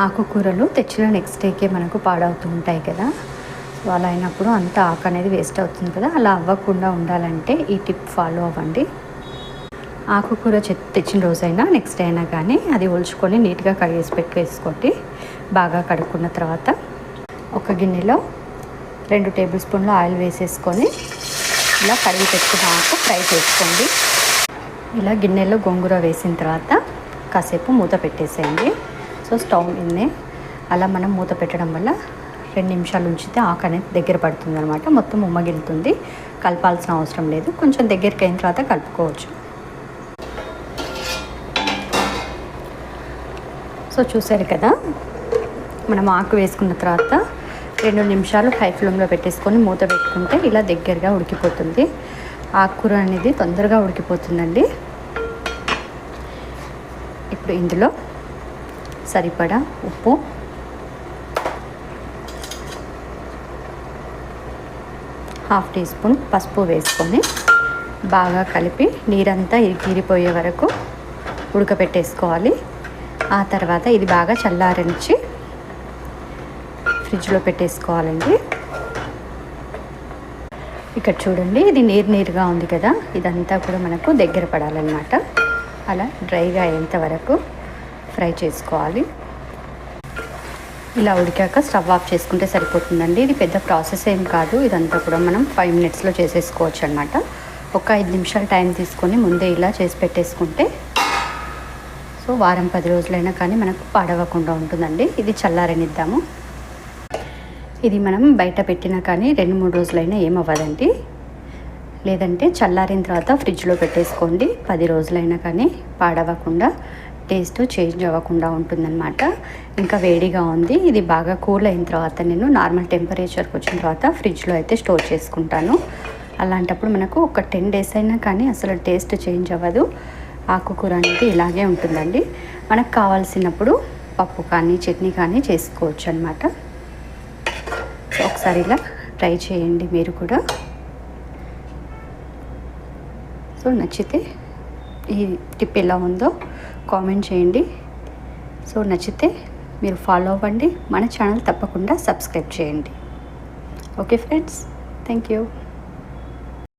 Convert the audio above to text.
ఆకుకూరలు తెచ్చిన next decay మనకు పాడవుతూ ఉంటాయి కదా. సో అలా అయినప్పుడు అంత ఆకు అనేది వేస్ట్ అవుతుంది కదా. అలా అవ్వకుండా ఉండాలంటే ఈ టిప్ ఫాలో అవ్వండి. ఆకుకూర తెచ్చిన రోజైనా నెక్స్ట్ డే అయినా కానీ అది ఒలుచుకొని నీట్గా కడిగేసి పెట్టేసుకోండి బాగా కడుక్కున్న తర్వాత ఒక గిన్నెలో రెండు టేబుల్ స్పూన్ల ఆయిల్ వేసేసుకొని ఇలా కడిగి పెట్టుకున్న ఆకు ఫ్రై చేసుకోండి. ఇలా గిన్నెలో గోంగూర వేసిన తర్వాత కాసేపు మూత పెట్టేసేయండి. సో స్టవ్ మీదనే అలా మనం మూత పెట్టడం వల్ల రెండు నిమిషాలు ఉంచితే ఆకు అనేది దగ్గర పడుతుంది అనమాట మొత్తం ఉమ్మగిలుతుంది కలపాల్సిన అవసరం లేదు. కొంచెం దగ్గరికి అయిన తర్వాత కలుపుకోవచ్చు. సో చూసారు కదా? మనం ఆకు వేసుకున్న తర్వాత రెండు నిమిషాలు హై ఫ్లేమ్లో పెట్టేసుకొని మూత పెట్టుకుంటే ఇలా దగ్గరగా ఉడికిపోతుంది. ఆకుకూర అనేది తొందరగా ఉడికిపోతుందండి. ఇప్పుడు ఇందులో సరిపడా ఉప్పు. హాఫ్ టీ స్పూన్ పసుపు వేసుకొని బాగా కలిపి నీరంతా ఇరిగిరిపోయే వరకు ఉడకపెట్టేసుకోవాలి. ఆ తర్వాత ఇది బాగా చల్లారించి ఫ్రిడ్జ్లో పెట్టేసుకోవాలండి. ఇక్కడ చూడండి ఇది నీరు నీరుగా ఉంది కదా ఇదంతా కూడా మనకు దగ్గర పడాలన్నమాట. అలా డ్రైగా అయ్యేంత వరకు ఫ్రై చేసుకోవాలి. ఇలా ఉడికాక స్టవ్ ఆఫ్ చేసుకుంటే సరిపోతుందండి. ఇది పెద్ద ప్రాసెస్ ఏం కాదు. ఇదంతా కూడా మనం ఫైవ్ మినిట్స్లో చేసేసుకోవచ్చు అనమాట ఒక ఐదు నిమిషాలు టైం తీసుకొని ముందే ఇలా చేసి పెట్టేసుకుంటే సో వారం పది రోజులైనా కానీ మనకు పాడవకుండా ఉంటుందండి. ఇది చల్లారనిద్దాము. ఇది మనం బయట పెట్టినా కానీ రెండు మూడు రోజులైనా ఏమవ్వదండి. లేదంటే చల్లారిన తర్వాత ఫ్రిడ్జ్లో పెట్టేసుకోండి. పది రోజులైనా కానీ పాడవకుండా టేస్ట్ చేంజ్ అవ్వకుండా ఉంటుందన్నమాట. ఇంకా వేడిగా ఉంది. ఇది బాగా కూల్ అయిన తర్వాత నేను నార్మల్ టెంపరేచర్కి వచ్చిన తర్వాత ఫ్రిడ్జ్లో అయితే స్టోర్ చేసుకుంటాను. అలాంటప్పుడు మనకు ఒక టెన్ డేస్ అయినా కానీ అసలు టేస్ట్ చేంజ్ అవ్వదు. ఆకుకూర అనేది ఇలాగే ఉంటుందండి. మనకు కావాల్సినప్పుడు పప్పు కానీ చట్నీ కానీ చేసుకోవచ్చు అనమాట ఒకసారి ఇలా ట్రై చేయండి మీరు కూడా. సో నచ్చితే ఈ టిప్ ఎలా ఉందో కామెంట్ చేయండి. సో నచ్చితే మీరు ఫాలో అవ్వండి. మన ఛానల్ తప్పకుండా సబ్స్క్రైబ్ చేయండి. Okay friends. Thank you.